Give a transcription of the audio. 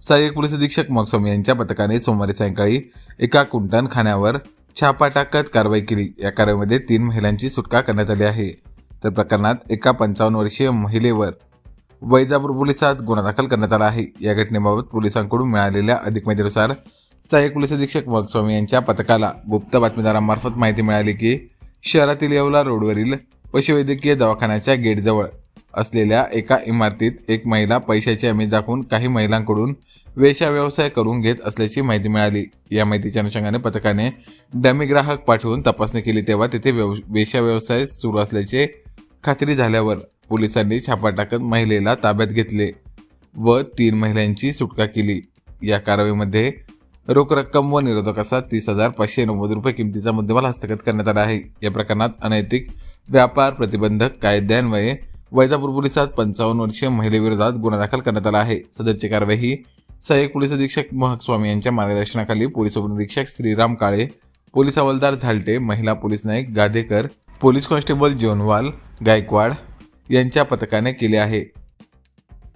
सहाय्यक पोलीस अधीक्षक मगस्वामी यांच्या पथकाने सोमवारी सायंकाळी एका कुंटण खाण्यावर छापा टाकत कारवाई केली. या कारवाईमध्ये तीन महिलांची सुटका करण्यात आली आहे. तर प्रकरणात एका पंचावन्न वर्षीय महिलेवर वैजापूर पोलिसात गुन्हा दाखल करण्यात आला आहे. या घटनेबाबत पोलिसांकडून मिळालेल्या अधिक माहितीनुसार सहाय्यक पोलीस अधीक्षक मगस्वामी यांच्या पथकाला गुप्त बातमीदारांमार्फत माहिती मिळाली की शहरातील येवला रोडवरील पशुवैद्यकीय दवाखान्याच्या गेटजवळ असलेल्या एका इमारतीत एक महिला पैशाची हमी दाखवून काही महिलांकडून वेशा व्यवसाय करून घेत असल्याची माहिती मिळाली. या माहितीच्या अनुषंगाने पथकाने डमी ग्राहक पाठवून तपासणी केली तेव्हा तेथे व्यव वेशा व्यवसाय सुरू असल्याचे खात्री झाल्यावर पोलिसांनी छापा टाकत महिलेला ताब्यात घेतले व तीन महिलांची सुटका केली. या कारवाईमध्ये रोख रक्कम व निरोधक असा तीस हजार पाचशे नव्वद रुपये किमतीचा मुद्देमाल हस्तगत करण्यात आला आहे. या प्रकरणात अनैतिक व्यापार प्रतिबंधक कायद्यान्वये वैजापूर पोलिसात पंचावन्न वर्षीय महिलेविरोधात गुन्हा दाखल करण्यात आला आहे. सदरची कारवाई ही सहाय्यक पोलीस अधीक्षक महक स्वामी यांच्या मार्गदर्शनाखाली पोलीस उपनिरीक्षक श्रीराम काळे पोलीस हवालदार झालटे महिला police Naik Gadekar police constable Jonwal Gaikwad यांच्या पथकाने केले आहे.